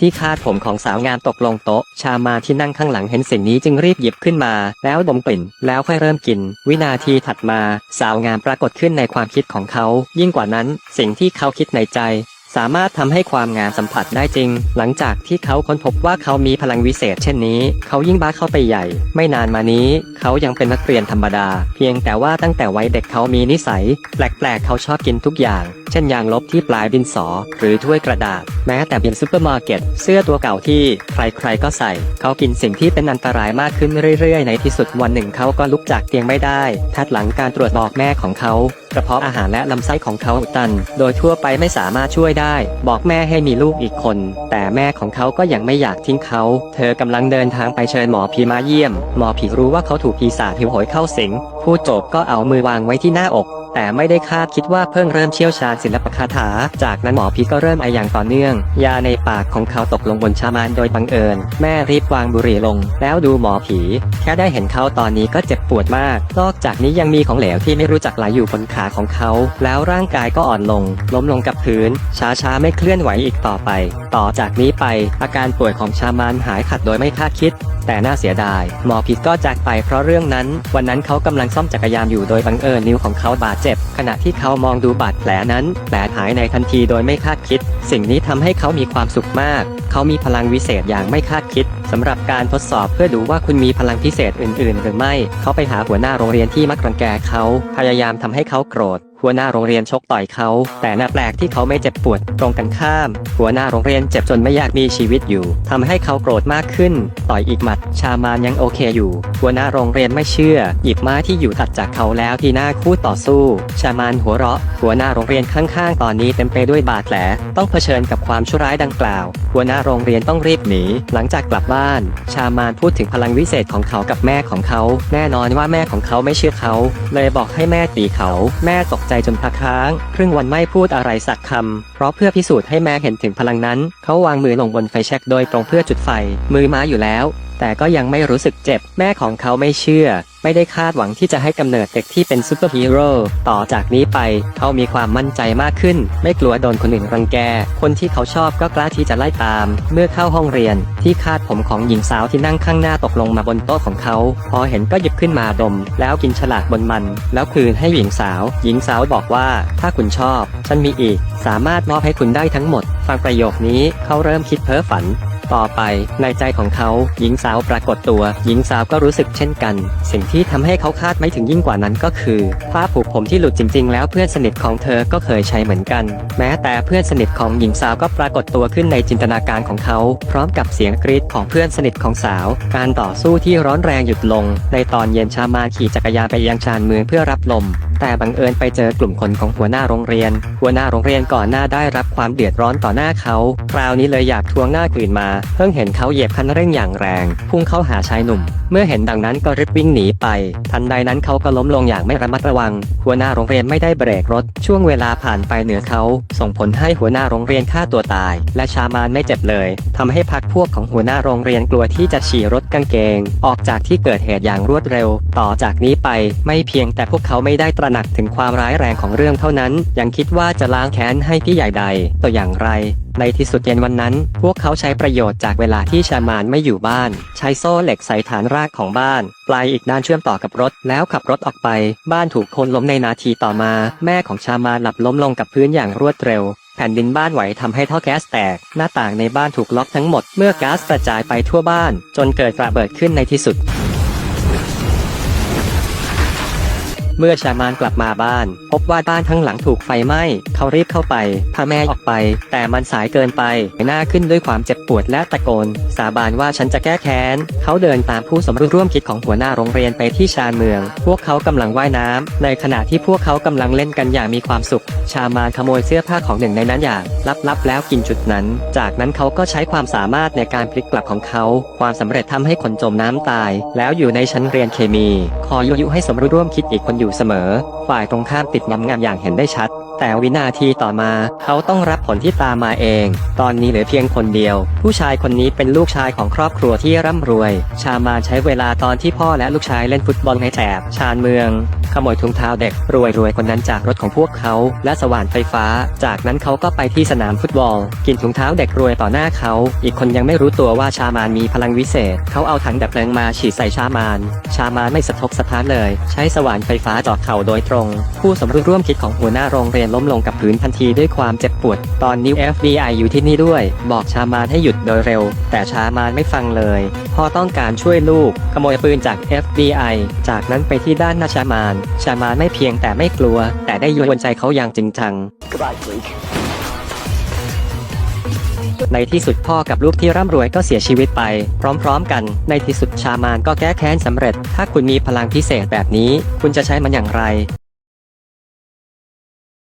ที่คาดผมของสาวงามตกลงโต๊ะ ชามาที่นั่งข้างหลังเห็นสิ่งนี้จึงรีบหยิบขึ้นมา แล้วดมกลิ่น แล้วค่อยเริ่มกิน วินาทีถัดมา สาวงามปรากฏขึ้นในความคิดของเขา ยิ่งกว่านั้น สิ่งที่เขาคิดในใจสามารถทำให้ความงามสัมผัสได้จริง หลังจากที่เขาค้นพบว่าเขามีพลังวิเศษเช่นนี้ เขายิ่งบ้าเข้าไปใหญ่ ไม่นานมานี้ เขายังเป็นนักเรียนธรรมดา เพียงแต่ว่าตั้งแต่วัยเด็กเขามีนิสัย แปลกๆ เขาชอบกินทุกอย่าง เช่นยางลบที่ปลายดินสอ หรือถ้วยกระดาษ แม้แต่เบียนซูเปอร์มาร์เก็ต เสื้อตัวเก่าที่ใครๆก็ใส่ เขากินสิ่งที่เป็นอันตรายมากขึ้นเรื่อยๆ ในที่สุดวันหนึ่งเขาก็ลุกจากเตียงไม่ได้ ทัดหลังการตรวจบอกแม่ของเขากระเพาะอาหารและลำไส้ของเขาอุดตัน โดยทั่วไปไม่สามารถช่วยได้ บอกแม่ให้มีลูกอีกคน แต่แม่ของเขาก็ยังไม่อยากทิ้งเขา เธอกำลังเดินทางไปเชิญหมอผีมาเยี่ยม หมอผีรู้ว่าเขาถูกปีศาจหิวโหยเข้าสิงผู้จบก็เอามือวางไว้ที่หน้าอก แต่ไม่ได้คาดคิดว่าเพิ่งเริ่มเชี่ยวชาญศิลปคาถา จากนั้นหมอผีก็เริ่มไออย่างต่อเนื่อง ยาในปากของเขาตกลงบนชามานโดยบังเอิญ แม่รีบวางบุหรี่ลง แล้วดูหมอผี แค่ได้เห็นเขาตอนนี้ก็เจ็บปวดมาก นอกจากนี้ยังมีของเหลวที่ไม่รู้จักไหลอยู่บนขาของเขา แล้วร่างกายก็อ่อนลง ล้มลงกับพื้น ช้าๆไม่เคลื่อนไหวอีกต่อไป ต่อจากนี้ไปอาการป่วยของชามานหายขาดโดยไม่คาดคิด แต่น่าเสียดาย หมอผิดก็จากไปเพราะเรื่องนั้น วันนั้นเขากำลังซ่อมจักรยานอยู่โดยบังเอิญนิ้วของเขาบาดเจ็บ ขณะที่เขามองดูบาดแผลนั้นแผลหายในทันทีโดยไม่คาดคิด สิ่งนี้ทำให้เขามีความสุขมาก เขามีพลังวิเศษอย่างไม่คาดคิดสำหรับการทดสอบเพื่อดูว่าคุณมีพลังพิเศษอื่น ๆ หรือไม่ เขาไปหาหัวหน้าโรงเรียนที่มักรังแกเขา พยายามทำให้เขาโกรธ หัวหน้าโรงเรียนชกต่อยเขา แต่น่าแปลกที่เขาไม่เจ็บปวดตรงกันข้าม หัวหน้าโรงเรียนเจ็บจนไม่อยากมีชีวิตอยู่ทำให้เขาโกรธมากขึ้น ต่อยอีกหมัด ชามานยังโอเคอยู่ หัวหน้าโรงเรียนไม่เชื่อ หยิบไม้ที่อยู่ถัดจากเขาแล้วที่หน้าคู่ต่อสู้ ชามานหัวเราะ หัวหน้าโรงเรียนข้างๆ ตอนนี้เต็มไปด้วยบาดแผล ต้องเผชิญกับความชั่วร้ายดังกล่าว หัวหน้าโรงเรียนต้องรีบหนี หลังจากกลับบ้าน ชามานพูดถึงพลังวิเศษของเขากับแม่ของเขา แน่นอนว่าแม่ของเขาไม่เชื่อเขา เลยบอกให้แม่ตีเขา แม่ตกใจจนพักค้าง ครึ่งวันไม่พูดอะไรสักคำ เพราะเพื่อพิสูจน์ให้แม่เห็นถึงพลังนั้น เขาวางมือลงบนไฟแช็กโดยตรงเพื่อจุดไฟ มือม้าอยู่แล้ว แต่ก็ยังไม่รู้สึกเจ็บ แม่ของเขาไม่เชื่อ ไม่ได้คาดหวังที่จะให้กำเนิดเด็กที่เป็นซูเปอร์ฮีโร่ต่อจากนี้ไป เขามีความมั่นใจมากขึ้น ไม่กลัวโดนคนอื่นรังแก คนที่เขาชอบก็กล้าที่จะไล่ตาม เมื่อเข้าห้องเรียน ที่คาดผมของหญิงสาวที่นั่งข้างหน้าตกลงมาบนโต๊ะของเขา พอเห็นก็หยิบขึ้นมาดม แล้วกินฉลากบนมัน แล้วคืนให้หญิงสาว หญิงสาวบอกว่า ถ้าคุณชอบ ฉันมีอีก สามารถมอบให้คุณได้ทั้งหมด ฟังประโยคนี้เขาเริ่มคิดเพ้อฝัน ต่อไป ในใจของเขาหญิงสาวปรากฏตัว หญิงสาวก็รู้สึกเช่นกัน สิ่งที่ทำให้เขาคาดไม่ถึงยิ่งกว่านั้นก็คือ ผ้าผูกผมที่หลุดจริง ๆ แล้วเพื่อนสนิทของเธอก็เคยใช้เหมือนกัน แม้แต่เพื่อนสนิทของหญิงสาวก็ปรากฏตัวขึ้นในจินตนาการของเขา พร้อมกับเสียงกรีดของเพื่อนสนิทของสาว การต่อสู้ที่ร้อนแรงหยุดลง ในตอนเย็นชามาขี่จักรยานไปยังชานเมืองเพื่อรับลม แต่บังเอิญไปเจอกลุ่มคนของหัวหน้าโรงเรียน หัวหน้าโรงเรียนก่อนหน้าได้รับความเดือดร้อนต่อหน้าเขา คราวนี้เลยอยากทวงหน้าคืนมา เพิ่งเห็นเขาเหยียบคันเร่งอย่างแรง พุ่งเข้าหาชายหนุ่ม เมื่อเห็นดังนั้นก็รีบวิ่งหนีไป ทันใดนั้นเขาก็ล้มลงอย่างไม่ระมัดระวัง หัวหน้าโรงเรียนไม่ได้เบรกรถ ช่วงเวลาผ่านไปเหนือเขา ส่งผลให้หัวหน้าโรงเรียนฆ่าตัวตาย และชามานไม่เจ็บเลยทำให้พักพวกของหัวหน้าโรงเรียนกลัวที่จะฉี่รถกางเกง ออกจากที่เกิดเหตุอย่างรวดเร็ว ต่อจากนี้ไปไม่เพียงแต่พวกเขาไม่ได้ตระหนักถึงความร้ายแรงของเรื่องเท่านั้น ยังคิดว่าจะล้างแค้นให้พี่ใหญ่ใดตัวอย่างไร ในที่สุดเย็นวันนั้น พวกเขาใช้ประโยชน์จากเวลาที่ชามานไม่อยู่บ้าน ใช้โซ่เหล็กใส่ฐานรากของบ้าน ปลายอีกด้านเชื่อมต่อกับรถ แล้วขับรถออกไป บ้านถูกโคนล้มในนาทีต่อมา แม่ของชามานหลับล้มลงกับพื้นอย่างรวดเร็วแผ่นดินบ้านไหวทำให้ท่อแก๊สแตก หน้าต่างในบ้านถูกล็อกทั้งหมด เมื่อก๊าซกระจายไปทั่วบ้าน จนเกิดระเบิดขึ้นในที่สุด เมื่อชามานกลับมาบ้าน พบว่าบ้านทั้งหลังถูกไฟไหม้ เขารีบเข้าไปพาแม่ออกไป แต่มันสายเกินไปหน้าขึ้นด้วยความเจ็บปวดและตะโกน สาบานว่าฉันจะแก้แค้น เขาเดินตามผู้สมรู้ร่วมคิดของหัวหน้าโรงเรียนไปที่ชานเมือง พวกเขากำลังว่ายน้ำในขณะที่พวกเขากำลังเล่นกันอย่างมีความสุข ชามานขโมยเสื้อผ้าของหนึ่งในนั้นอย่างลับๆแล้วกินจุดนั้น จากนั้นเขาก็ใช้ความสามารถในการพลิกกลับของเขา ความสำเร็จทำให้คนจมน้ำตาย แล้วอยู่ในชั้นเรียนเคมี คอยยุให้สมรู้ร่วมคิดอีกคนอยู่เสมอ ฝ่ายตรงข้ามติดงำงามอย่างเห็นได้ชัด แต่วินาทีต่อมา เขาต้องรับผลที่ตามมาเอง ตอนนี้เหลือเพียงคนเดียว ผู้ชายคนนี้เป็นลูกชายของครอบครัวที่ร่ำรวย ชามานใช้เวลาตอนที่พ่อและลูกชายเล่นฟุตบอลในแถบชานเมือง ขโมยถุงเท้าเด็กรวยรวยๆคนนั้นจากรถของพวกเขา และสว่านไฟฟ้า จากนั้นเขาก็ไปที่สนามฟุตบอล กินถุงเท้าเด็กรวยต่อหน้าเขา อีกคนยังไม่รู้ตัวว่าชามานมีพลังวิเศษ เขาเอาถังดับเพลิงมาฉีดใส่ชามาน ชามานไม่สะทกสะท้านเลย ใช้สว่านไฟฟ้าจาะเข่าโดยตรง ผู้สมรู้ร่วมคิดของหัวหน้าโรงเรียนล้มลงกับพื้นทันทีด้วยความเจ็บปวด ตอนนี้ FBI อยู่ที่นี่ด้วย บอกชามานให้หยุดโดยเร็ว แต่ชามานไม่ฟังเลยพ่อต้องการช่วยลูก ขโมยปืนจาก FBI จากนั้นไปที่ด้านหน้าชามานชามานไม่เพียงแต่ไม่กลัว แต่ได้ยวนใจเขาอย่างจริงจัง Goodbye, ในที่สุดพ่อกับลูกที่ร่ำรวยก็เสียชีวิตไป พร้อมๆกัน ในที่สุดชามานก็แก้แค้นสำเร็จ ถ้าคุณมีพลังพิเศษแบบนี้ คุณจะใช้มันอย่างไร